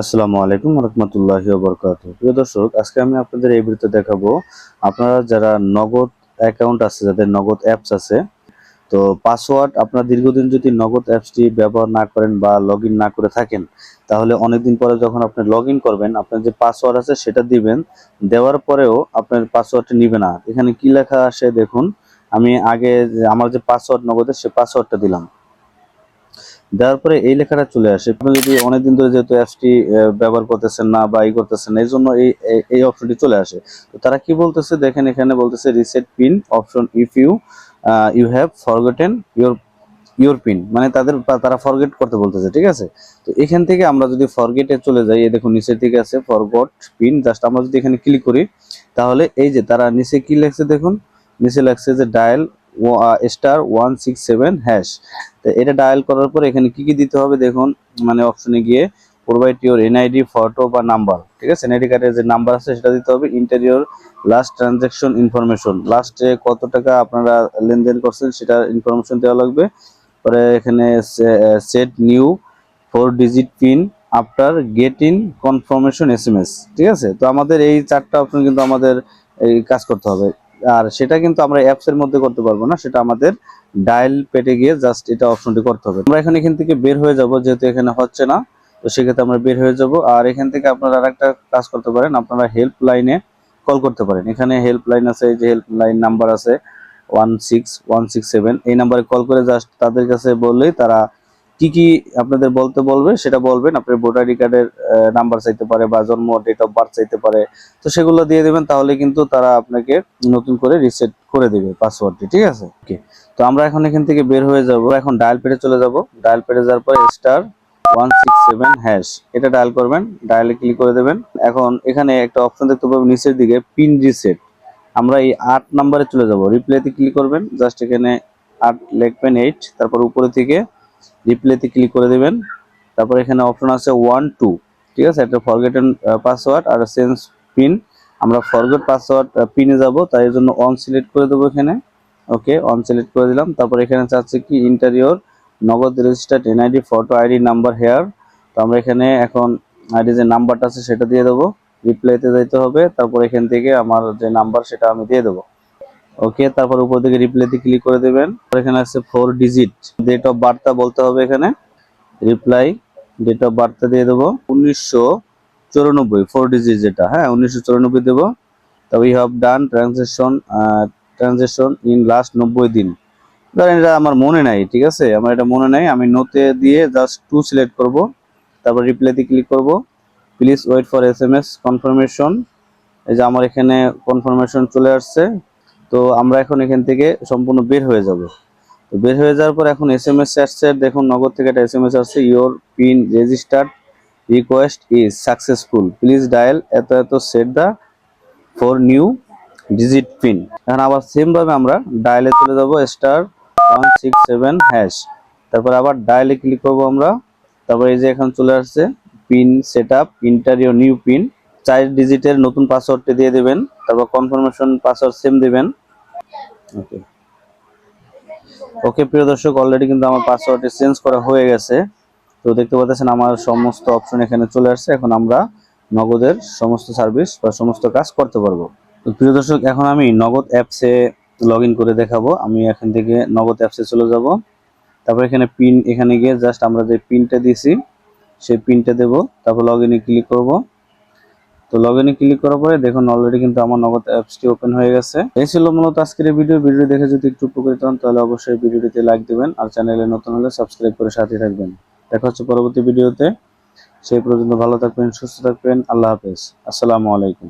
আসসালামু আলাইকুম রহমতুল্লাহি বরকাত প্রিয় দর্শক, আজকে আমি আপনাদের এই ভিডিওতে দেখাবো, আপনারা যারা নগদ অ্যাকাউন্ট আছে, যাদের নগদ অ্যাপস আছে, তো পাসওয়ার্ড আপনার দীর্ঘদিন যদি নগদ অ্যাপসটি ব্যবহার না করেন বা লগ না করে থাকেন, তাহলে অনেকদিন পরে যখন আপনি লগ করবেন, আপনার যে পাসওয়ার্ড আছে সেটা দিবেন, দেওয়ার পরেও আপনার পাসওয়ার্ডটি নিবে না। এখানে কি লেখা আসে দেখুন, আমি আগে আমার যে পাসওয়ার্ড নগদের সে পাসওয়ার্ডটা দিলাম। দেওয়ার পরে এই লেখাটা চলে আসে। আপনি যদি অনেকদিন ধরে যেহেতু অ্যাপসটি ব্যবহার করতেছেন না বা ই করতেছেন না, এই জন্য এই, এই- অপশনটি চলে আসে। তো তারা কি বলতেছে? দেখেন এখানে বলতেছে reset pin option if you you have forgotten your your pin মানে তাদের তারা ফরগেট করতে বলতেছে, ঠিক আছে? তো এখান থেকে আমরা যদি ফরগেটে চলে যাই, এই দেখুন নিচের দিকে আছে ফরগট পিন জাস্ট আমরা যদি এখানে ক্লিক করি, তাহলে এই যে তারা নিচে কি লেখছে দেখুন? নিচে লেখছে যে dial star one six seven hash তো এটা ডায়াল করার পর এখানে কি কি দিতে হবে দেখুন মানে অপশনে গিয়ে প্রোভাইড ইউর এনআইডি ফটো বা নাম্বার ঠিক আছে? এনআইডি কার্ডের যে নাম্বার আছে, সেটা দিতে হবে। ইন্টেরিয়র লাস্ট ট্রানজ্যাকশন ইনফরমেশন লাস্টে কত টাকা আপনারা লেনদেন করছেন, সেটা ইনফরমেশন দেওয়া লাগবে। পরে এখানে set new four digit pin after get in confirmation S ঠিক আছে? তো আমাদের এই চারটা অপশন কিন্তু আমাদের এই কাজ করতে হবে। আর সেটা কিন্তু আমরা অ্যাপস এর মধ্যে করতে পারব না, সেটা আমাদের ডায়াল পেটে গিয়ে জাস্ট এটা অপশনটি করতে হবে। আমরা এখানে এখান থেকে বের হয়ে যাব, যেহেতু এখানে হচ্ছে না, তো সেক্ষেত্রে আমরা বের হয়ে যাব। আর এখান থেকে আপনারা আরেকটা কাজ করতে পারেন, আপনারা হেল্প লাইনে কল করতে পারেন। এখানে হেল্প লাইন আছে, এই যে হেল্প লাইন নাম্বার আছে one six one six seven এই নাম্বারে কল করে জাস্ট তাদের কাছে বললেই তারা কি কি আপনাদের বলতে বলবে সেটা বলবেন। আপনার ভোটার আইডি কার্ডের নাম্বার চাইতে পারে বা জন্ম ডেট অফ বার্থ চাইতে পারে। তো সেগুলো দিয়ে দেবেন, তাহলে কিন্তু তারা আপনাকে নতুন করে রিসেট করে দেবে পাসওয়ার্ডটি ঠিক আছে? ওকে তো আমরা এখন এখান থেকে বের হয়ে যাব। এখন ডায়াল পেডে চলে যাব। ডায়াল পেডে যাওয়ার পরে star one six seven hash এটা ডায়াল করবেন ডায়ালে ক্লিক করে দেবেন। এখন এখানে একটা অপশন দেখতে পাবেন, নিচের দিকে পিন রিসেট আমরা এই আট নাম্বারে চলে যাব। রিপ্লেতে ক্লিক করবেন জাস্ট এখানে আট লিখবেন এইট তারপর উপরে থেকে রিপ্লেতে ক্লিক করে দেবেন। তারপর এখানে অপশন আছে ওয়ান টু ঠিক আছে? একটা ফরগেটেন পাসওয়ার্ড আর সেন্স পিন আমরা ফরগেট পাসওয়ার্ড পিনে যাব, তাই জন্য অন সিলেক্ট করে দেবো এখানে। ওকে অন সিলেক্ট করে দিলাম। তারপর এখানে চাচ্ছে কি enter your Nagad registered NID photo ID number here তো আমরা এখানে এখন আইডি যে নাম্বারটা আছে সেটা দিয়ে দেবো। রিপ্লাইতে যাইতে হবে। তারপর এখান থেকে আমার যে নাম্বার সেটা আমি দিয়ে দেবো। ওকে তারপর উপর থেকে রিপ্লাইতে ক্লিক করে দেবেন। এখানে আছে ফোর ডিজিট ডেট অফ বার্থটা বলতে হবে এখানে। রিপ্লাই ডেট অফ বার্থটা দিয়ে দেবো। উনিশশো চৌরানব্বই ফোর ডিজিট যেটা হ্যাঁ উনিশশো চৌরানব্বই দেবো। তবে you have done transaction transaction in last নব্বই দিন। ধরেন এটা আমার মনে নাই, ঠিক আছে? আমার এটা মনে নাই। আমি নোতে দিয়ে জাস্ট টু সিলেক্ট করব। তারপর রিপ্লাইতে ক্লিক করব। Please wait for S M S confirmation এই যে আমার এখানে কনফার্মেশন চলে আসছে। তো আমরা এখন এখান থেকে সম্পূর্ণ বের হয়ে যাব। তো বের হয়ে যাওয়ার পর এখন এস এম এস আসছে, দেখুন নগদ থেকে একটা এস এম এস আসছে your pin registered request is successful please dial এত এত set the for new digit pin এখন আবার সেমভাবে আমরা ডায়ালে চলে যাব star one six seven hash তারপর আবার ডায়ালে ক্লিক করব আমরা। তারপর এই যে এখন চলে আসছে pin set up enter your new pin চার ডিজিটের নতুন পাসওয়ার্ডটি দিয়ে দেবেন, তারপর কনফার্মেশন পাসওয়ার্ড সেম দেবেন। ওকে ওকে প্রিয় দর্শক অলরেডি কিন্তু আমার পাসওয়ার্ডটি চেঞ্জ করা হয়ে গেছে। তো দেখতে পাচ্ছেন, আমার সমস্ত অপশন এখানে চলে আসছে। এখন আমরা নগদের সমস্ত সার্ভিস বা সমস্ত কাজ করতে পারব। তো প্রিয় দর্শক, এখন আমি নগদ অ্যাপসে লগ করে দেখাবো। আমি এখান থেকে নগদ অ্যাপসে চলে যাব। তারপর এখানে পিন এখানে গিয়ে জাস্ট আমরা যে পিনটা দিয়েছি, সেই পিনটা দেব। তারপর লগ ইনে ক্লিক করব। তো লগ ইনে ক্লিক করার পরে দেখুন অলরেডি কিন্তু আমার নগদ অ্যাপসটি ওপেন হয়ে গেছে। এই ছিল মূলত আজকের ভিডিও ভিডিও দেখে যদি একটু উপকৃত হন, তাহলে অবশ্যই ভিডিওটিতে লাইক দিবেন আর চ্যানেলে নতুন হলে সাবস্ক্রাইব করে সাথে থাকবেন। দেখা হচ্ছে পরবর্তী ভিডিওতে সেই পর্যন্ত ভালো থাকবেন, সুস্থ থাকবেন। আল্লাহ হাফেজ। আসসালামু আলাইকুম।